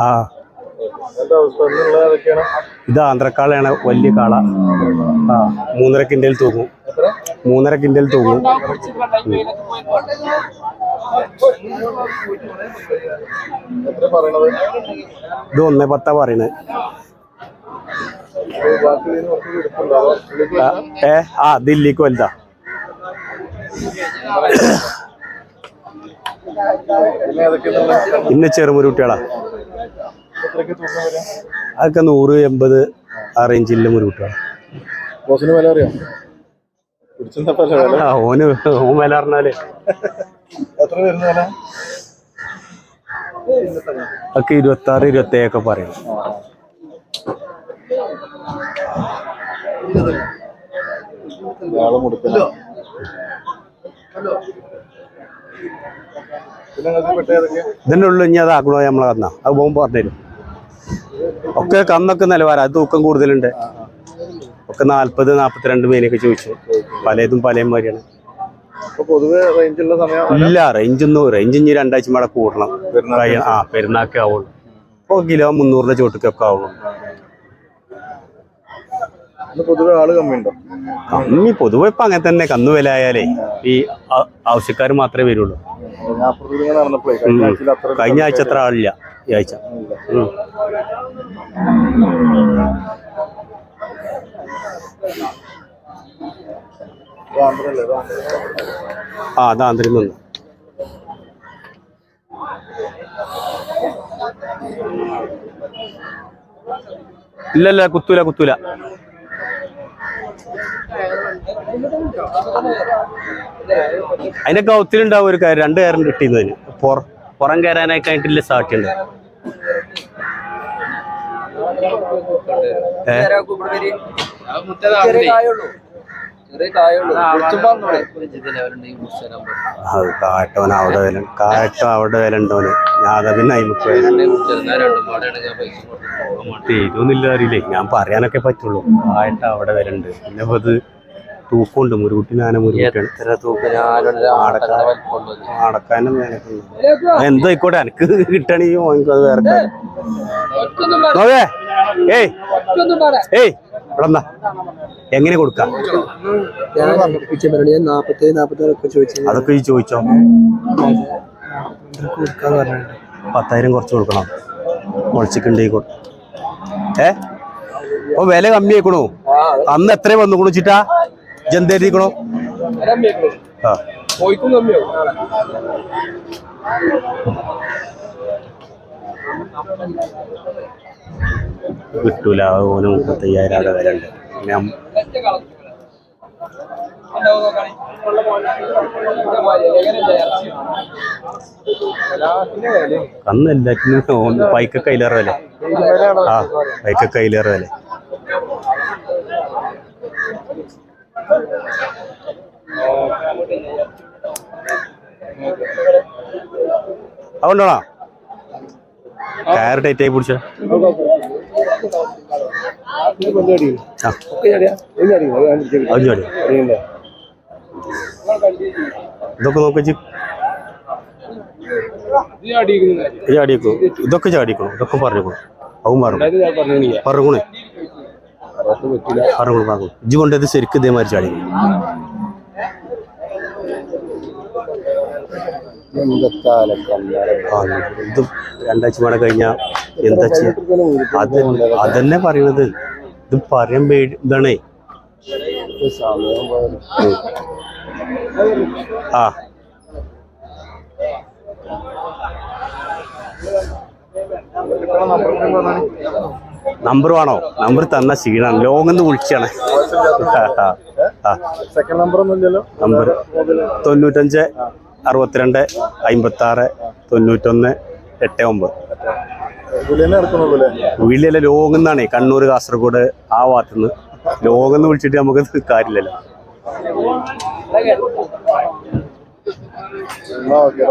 ആ. ഇത് ആന്ധ്രക്കാളയാണ് വലിയ കാള. ആ മൂന്നര കിൻഡൽ തൂങ്ങും. മൂന്നര കിൻഡൽ തൂങ്ങും. ഇത് ഒന്നേ പത്താ പറയണത് ആ, ഏ ആ ദില്ലിക്ക് വലുതാ. ഇന്ന് ചെറുമുരുട്ടികളാ അതൊക്കെ നൂറ് എൺപത് ആ റേഞ്ചിലെ മുരുട്ടികളാ ഓന് ഓൻ വില പറഞ്ഞാൽ. ഒക്കെ ഇരുപത്തി ആറ് ഇരുപത്തി ഏഴൊക്കെ പറയണം ഹലോ ഇതിന്റെ ഉള്ളിൽ ഇനി അത് ആക്കണോ നമ്മളെ കന്ന? അത് പോകുമ്പോൾ പറഞ്ഞുതരും ഒക്കെ കന്നൊക്കെ നിലവാരം. അത് തൂക്കം കൂടുതലുണ്ട്. ഒക്കെ നാൽപ്പത് നാൽപ്പത്തിരണ്ട് മീനൊക്കെ ചോദിച്ചു. പലതും പലയും മാതിരിയാണ്. ഇല്ല റേഞ്ച് ഒന്നും റേഞ്ച് ഇനി രണ്ടാഴ്ച മട കൂടണം. ആ പെരുന്നാക്കേ ആവുള്ളൂ. ഇപ്പോൾ കിലോ മുന്നൂറിന്റെ ചോട്ടിക്കൊക്കെ ആവുള്ളൂ. പൊതുവെ ആൾ കമ്മിയുണ്ടോ? കമ്മി പൊതുവെ ഇപ്പൊ അങ്ങനെ തന്നെ. കന്നു വില ആയാലേ ഈ ആവശ്യക്കാർ മാത്രമേ വരുള്ളൂ. കഴിഞ്ഞ അത്ര കഴിഞ്ഞ ആഴ്ച അത്ര ആളില്ല ഈ ആഴ്ച. ആ അത് ആന്തരിൽ നിന്ന്. ഇല്ലല്ല കുത്തൂല കുത്തൂല. അതിന്റെ കൗത്തിലുണ്ടാവും ഒരു കാര്യം. രണ്ട് കയറും കിട്ടിയതിന് പുറ പുറം കയറാനായി കഴിഞ്ഞിട്ടില്ല അത് കാട്ടവൻ അവിടെ വില കാട്ടം അവിടെ വില ഉണ്ടോന് ഞാൻ അതാ പിന്നെ അയിമക്ക് ഇതൊന്നുമില്ല അറിയില്ലേ? ഞാൻ പറയാനൊക്കെ പറ്റുള്ളൂ. കാട്ടം അവിടെ വില ഉണ്ട് പിന്നെ ഇത് തൂക്കമുണ്ട്. മുരുകുട്ടിനാന മുരുകുട്ടിയാണ് അടക്കാനും എന്താ ആയിക്കോട്ടെ എനിക്ക് കിട്ടണെങ്കിൽ വാങ്ങിക്കോ അത് വേറെ കാര്യം. നോക്കേ ഏയ് ഏയ് എങ്ങനെ കൊടുക്കാം? അതൊക്കെ ഈ ചോദിച്ചോ? പത്തായിരം കുറച്ച് കൊടുക്കണം. മുളച്ചിക്കുണ്ടെങ്കിൽ ഏ? അപ്പൊ വില കമ്മി ആയിക്കണു അന്ന് എത്രയും വന്നു കുളിച്ചിട്ടാ ജന്തേരിക്കണോ? ആ. കിട്ടൂല. ഓന് മുപ്പത്തയ്യായിരം അവിടെ വില ഉണ്ട് അം- അന്ന് എല്ലാറ്റിനും ഓന് പൈക്ക കയ്യിലേറെ വില. ആ പൈക്ക കയ്യിലേറെ വില. അതുകൊണ്ടാണോ? കയറ് ആയി പിടിച്ച. ഇതൊക്കെ നോക്കി ഇതൊക്കെ ചാടിക്കണോ ഇതൊക്കെ പറഞ്ഞേക്കണോ അവൻ പറഞ്ഞു. പറഞ്ഞേ പറഞ്ഞു പറഞ്ഞു ഇജ്ജ് കൊണ്ടത് ശരിക്കും ഇതേമാതിരി ആ, ഇത് രണ്ടാഴ്ച മഴ കഴിഞ്ഞാ എന്താ അത് അതന്നെ പറയണത്. ഇത് പറയാൻ പേടി. ആ. നമ്പർ വേണോ? നമ്പർ തന്ന ക്ഷീണാണ്. എന്ന് വിളിച്ചാണ്. സെക്കൻഡ് നമ്പർ നമ്പർ തൊണ്ണൂറ്റഞ്ച് അറുപത്തിരണ്ട് അമ്പത്തി ആറ് തൊണ്ണൂറ്റൊന്ന് എട്ട് ഒമ്പത്. വീട്ടിലെ ലോങ് എന്നാണേ കണ്ണൂർ കാസർഗോഡ് ആ ഭാഗത്തുനിന്ന്. ലോങ് എന്ന് വിളിച്ചിട്ട് നമുക്ക് കാര്യമില്ലല്ലോ. ഓക്കെ.